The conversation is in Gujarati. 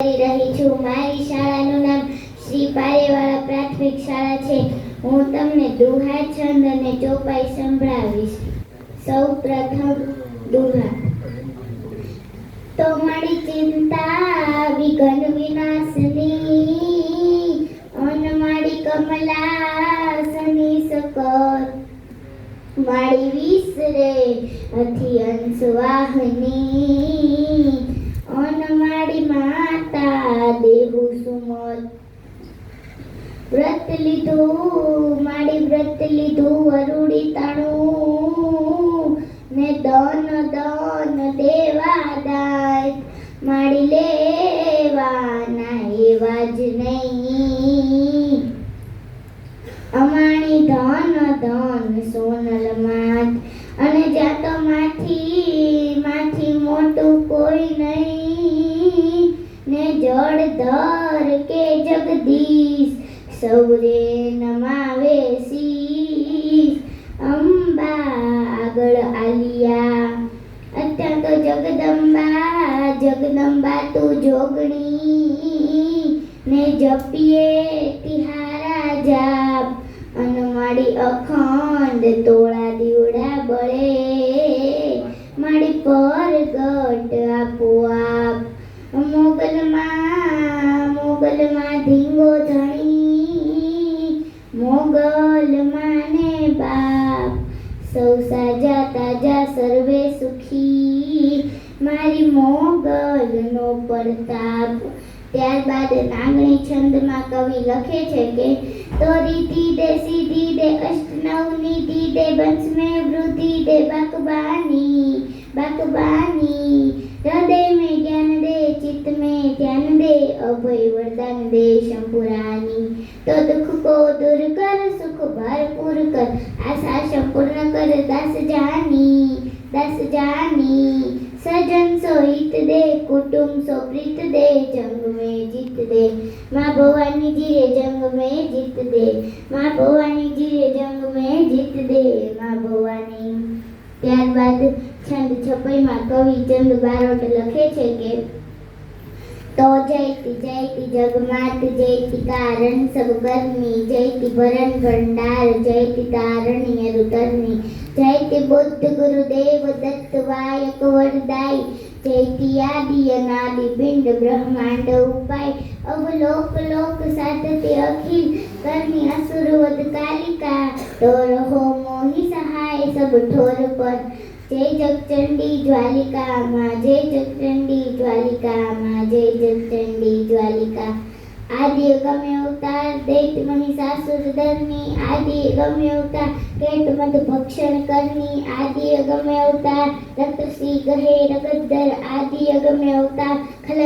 કરી રહી છું. મારી શાળાનું નામ શ્રી પારેવાળા પ્રાથમિક શાળા છે. હું તમને દુહા, છંદ અને ચોપાઈ સંભળાવીશ. સૌ પ્રથમ દુહા. તો મારી ચિંતા વિઘન વિનાશની, અન મારી કમલા સની સકર મારી વિસરે અથી અંશ વાહની. વ્રત લીધું, મારી વ્રત લીધું વરુડી તણું. ને દન દન દેવા દાય. મારી લેવાના એવા જ નહીં. અમાણી ધન ધન સોનલ માત જળધર કે જગદીશ સૌરે નમાવે શીશ અંબા આગળ આલિયા અત્યાર તો જગદંબા જગદંબા તું જોગણી ને જપીએ તિહારા જાપ અને મારી અખંડ તોળા દીવડા બળે મારી પરગટ આપોઆપ સૌ સાજા તાજા સર્વે સુખી. મારી મોગલનો પડતાપ ત્યારબાદ નાગણી છંદમાં કવિ લખે છે કે તો રીતિ દે સીધી દે અષ્ટનવ નીતિ દે બંશ મે વૃદ્ધિ દે, બકબાની બકબાની. હૃદય મે જ્ઞાન દે ચિત્ત મે અભય વરદાન દે શંપુરાની તો દુઃખ કો દૂર કર, સુખ ભરપૂર કર. આશા સંપૂર્ણ કર, દાસ જાની દાસ જાની સજન સો હિત દે, કુટુંબ સો પ્રીત દે, જંગ મે જીત દે. માં ભવાની જીરે જંગ મે જીત દે. માં ભવાની જીરે જંગ મે જીત દે. માં ભવાની. ત્યારબાદ છંદ છપઈમાં કવિ ચંદ બારોટ લખે છે કે તો જયતી જયતી જગમાત જયતી કારણ સબ કર્મી જયતી ભરણ ભંડાર જયતી તારણ્ય રુતરની જયતી બુદ્ધ ગુરુદેવ દત્ત વાયક વરદાય જયતી આદિ અનાદિ પિંડ બ્રહ્માંડ ઉપાય, અવલોક લોક સાધતે અખિલ, કર્મી અસુરવદ કાલિકા, તો રહો મોહી સહાય સબ ઠોર પર. જય જગચંડી જ્વાલિકામાં જય જગચંડી જ્વાલિકામાં જય જગચંડી જ્વાલિકા. આદિ ગમે અવતાર, દૈત મહિષાસુર દરની આદિ ગમે અવતાર, કેટ મદ ભક્ષણ કરની આદિ ગમે અવતાર રક્તશ્રી ગહે રગદ્દર આદિ ગમે અવતાર ખલ